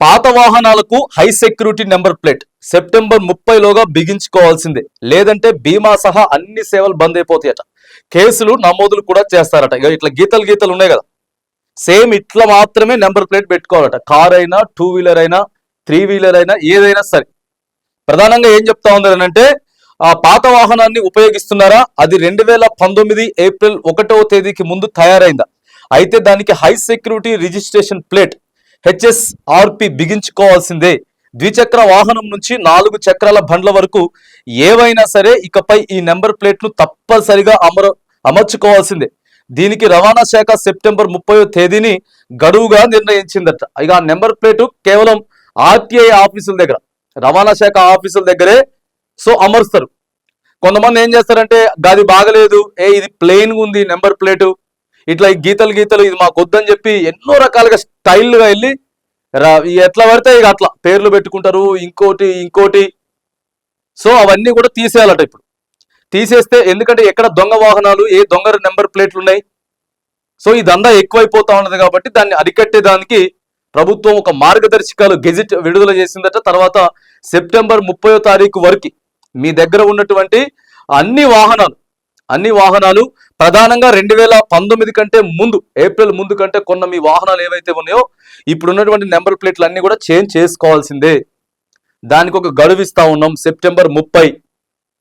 పాత వాహనాలకు high security number plate. September ముప్పైలోగా బిగించుకోవాల్సిందే. లేదంటే బీమా సహా అన్ని సేవలు బంద్ అయిపోతాయట. కేసులు నమోదులు కూడా చేస్తారట. ఇక ఇట్లా గీతలు గీతలు ఉన్నాయి కదా. సేమ్ ఇట్లా మాత్రమే నెంబర్ ప్లేట్ పెట్టుకోవాలట. కార్ అయినా టూ వీలర్ అయినా త్రీ వీలర్ అయినా ఏదైనా సరే. ప్రధానంగా ఏం చెప్తా ఉంది అంటే ఆ పాత వాహనాన్ని ఉపయోగిస్తున్నారా? అది రెండు వేల పంతొమ్మిది ఏప్రిల్ ఒకటవ తేదీకి ముందు తయారైందా? అయితే దానికి high security registration plate HSRP బిగించుకోవాల్సిందే. ద్విచక్ర వాహనం నుంచి నాలుగు చక్రాల బండ్ల వరకు ఏవైనా సరే ఇకపై ఈ నెంబర్ ప్లేట్ను తప్పనిసరిగా అమర అమర్చుకోవాల్సిందే. దీనికి రవాణా శాఖ సెప్టెంబర్ ముప్పై తేదీని గడువుగా నిర్ణయించిందట. ఇక ఆ నెంబర్ ప్లేటు కేవలం ఆర్టీఐ ఆఫీసుల దగ్గర రవాణా శాఖ ఆఫీసుల దగ్గరే సో అమరుస్తారు. కొంతమంది ఏం చేస్తారంటే అది బాగలేదు ఏ ఇది ప్లెయిన్గా ఉంది నెంబర్ ప్లేటు. ఇట్లా ఈ గీతలు గీతలు ఇది మాకు వద్దని చెప్పి ఎన్నో రకాలుగా స్టైల్గా వెళ్ళి రా- ఎట్లా పడితే ఇక అట్లా పేర్లు పెట్టుకుంటారు ఇంకోటి ఇంకోటి. సో అవన్నీ కూడా తీసేయాలట ఇప్పుడు. తీసేస్తే ఎందుకంటే ఎక్కడ దొంగ వాహనాలు ఏ దొంగ నెంబర్ ప్లేట్లు ఉన్నాయి సో ఇదంతా ఎక్కువైపోతా ఉన్నది కాబట్టి దాన్ని అరికట్టేదానికి ప్రభుత్వం ఒక మార్గదర్శకాలు గెజిట్ విడుదల చేసిందట. తర్వాత సెప్టెంబర్ ముప్పయో తారీఖు వరకు మీ దగ్గర ఉన్నటువంటి అన్ని వాహనాలు అన్ని వాహనాలు ప్రధానంగా రెండు వేల పంతొమ్మిది కంటే ముందు ఏప్రిల్ ముందు కంటే కొన్న మీ వాహనాలు ఏవైతే ఉన్నాయో ఇప్పుడు ఉన్నటువంటి నెంబర్ ప్లేట్లు అన్ని కూడా చేంజ్ చేసుకోవాల్సిందే. దానికి ఒక గడువు ఇస్తా ఉన్నాం సెప్టెంబర్ ముప్పై.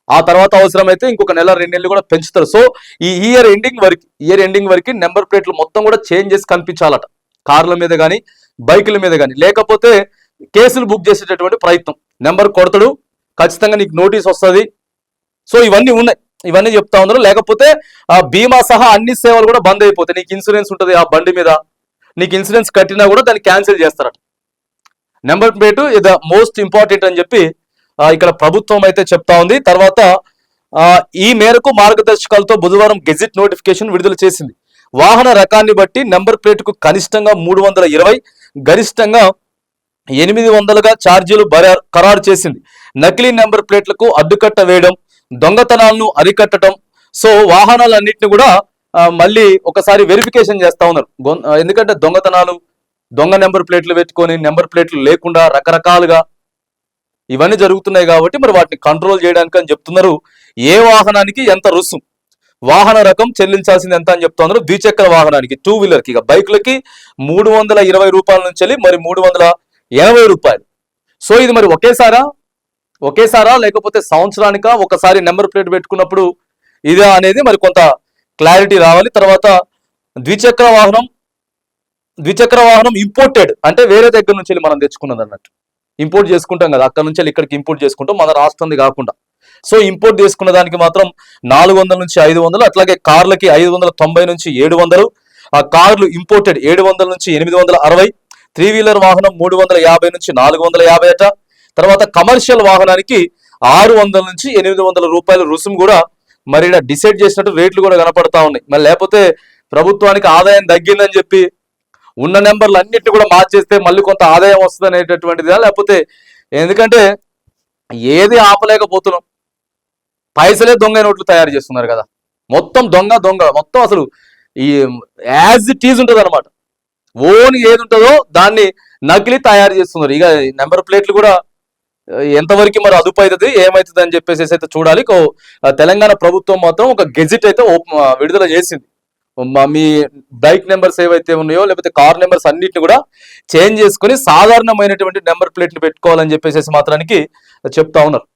ఆ తర్వాత అవసరమైతే ఇంకొక నెల రెండు నెలలు కూడా పెంచుతారు. సో ఈ ఇయర్ ఎండింగ్ వరకు ఇయర్ ఎండింగ్ వరకు నెంబర్ ప్లేట్లు మొత్తం కూడా చేంజ్ చేసి కనిపించాలట. కార్ల మీద కానీ బైకుల మీద కానీ లేకపోతే కేసులు బుక్ చేసేటటువంటి ప్రయత్నం. నెంబర్ కొడతాడు ఖచ్చితంగా నీకు నోటీస్ వస్తుంది. సో ఇవన్నీ ఉన్నాయి. ఇవన్నీ చెప్తా ఉన్నారు. లేకపోతే ఆ బీమా సహా అన్ని సేవలు కూడా బంద్ అయిపోతాయి. నీకు ఇన్సూరెన్స్ ఉంటుంది ఆ బండి మీద. నీకు ఇన్సూరెన్స్ కట్టినా కూడా దాన్ని క్యాన్సిల్ చేస్తారట. నెంబర్ ప్లేట్ ఇది మోస్ట్ ఇంపార్టెంట్ అని చెప్పి ఇక్కడ ప్రభుత్వం అయితే చెప్తా ఉంది. తర్వాత ఈ మేరకు మార్గదర్శకాలతో బుధవారం గెజిట్ నోటిఫికేషన్ విడుదల చేసింది. వాహన రకాన్ని బట్టి నెంబర్ ప్లేట్కు కనిష్టంగా మూడు వందల ఇరవై గరిష్టంగా ఎనిమిది వందలుగా ఛార్జీలు బరా- ఖరారు చేసింది. నకిలీ నెంబర్ ప్లేట్లకు అడ్డుకట్ట వేయడం దొంగతనాలను అరికట్టడం. సో వాహనాలన్నింటినీ కూడా మళ్ళీ ఒకసారి వెరిఫికేషన్ చేస్తా ఉన్నారు. ఎందుకంటే దొంగతనాలు దొంగ నెంబర్ ప్లేట్లు పెట్టుకొని నెంబర్ ప్లేట్లు లేకుండా రకరకాలుగా ఇవన్నీ జరుగుతున్నాయి కాబట్టి మరి వాటిని కంట్రోల్ చేయడానికి అని చెప్తున్నారు. ఏ వాహనానికి ఎంత రుసుం? వాహన రకం చెల్లించాల్సింది ఎంత అని చెప్తున్నారు ద్విచక్ర వాహనానికి టూ వీలర్కి. ఇక బైకులకి మూడు వందల ఇరవై రూపాయల నుంచి వెళ్ళి మరి మూడు వందల ఎనభై రూపాయలు. సో ఇది మరి ఒకేసారా? ఒకేసారా లేకపోతే సంవత్సరానికా ఒకసారి నెంబర్ ప్లేట్ పెట్టుకున్నప్పుడు ఇదే అనేది మరి కొంత క్లారిటీ రావాలి. తర్వాత ద్విచక్ర వాహనం ద్విచక్ర వాహనం ఇంపోర్టెడ్ అంటే వేరే దగ్గర నుంచి వెళ్ళి మనం తెచ్చుకున్నది అన్నట్టు. ఇంపోర్ట్ చేసుకుంటాం కదా అక్కడ నుంచి వెళ్ళి ఇక్కడికి ఇంపోర్ట్ చేసుకుంటాం మన రాష్ట్రంది కాకుండా. సో ఇంపోర్ట్ చేసుకున్న దానికి మాత్రం నాలుగు వందల నుంచి ఐదు వందలు అట్లాగే కార్లకి ఐదు వందల తొంభై నుంచి ఏడు వందలు ఆ కార్లు ఇంపోర్టెడ్ ఏడు వందల నుంచి ఎనిమిది వందల అరవై త్రీ వీలర్ వాహనం మూడు వందల యాభై నుంచి నాలుగు వందల యాభై అట తర్వాత కమర్షియల్ వాహనానికి ఆరు వందల నుంచి ఎనిమిది వందల రూపాయల రుసుము కూడా మరి డిసైడ్ చేసినట్టు రేట్లు కూడా కనపడతా ఉన్నాయి. మరి లేకపోతే ప్రభుత్వానికి ఆదాయం తగ్గిందని చెప్పి ఉన్న నెంబర్లు అన్నిటి కూడా మార్చేస్తే మళ్ళీ కొంత ఆదాయం వస్తుంది అనేటటువంటిదా లేకపోతే ఎందుకంటే ఏది ఆపలేకపోతున్నాం. పైసలే దొంగ నోట్లు తయారు చేస్తున్నారు కదా. మొత్తం దొంగ దొంగ. మొత్తం అసలు ఈ యాజ్ ఇట్ ఈజ్ ఉంటుంది అనమాట ఓన్ ఏది ఉంటుందో దాన్ని నకిలీ తయారు చేస్తున్నారు. ఇక నెంబర్ ప్లేట్లు కూడా ఎంతవరకు మరి అదుపు అవుతుంది ఏమవుతుంది అని చెప్పేసి అయితే చూడాలి. తెలంగాణ ప్రభుత్వం మాత్రం ఒక గెజిట్ అయితే విడుదల చేసింది. మీ బైక్ నెంబర్స్ ఏవైతే ఉన్నాయో లేకపోతే కార్ నెంబర్స్ అన్నిటిని కూడా చేంజ్ చేసుకొని సాధారణమైనటువంటి నెంబర్ ప్లేట్లు పెట్టుకోవాలని చెప్పేసి మాత్రానికి చెప్తా ఉన్నారు.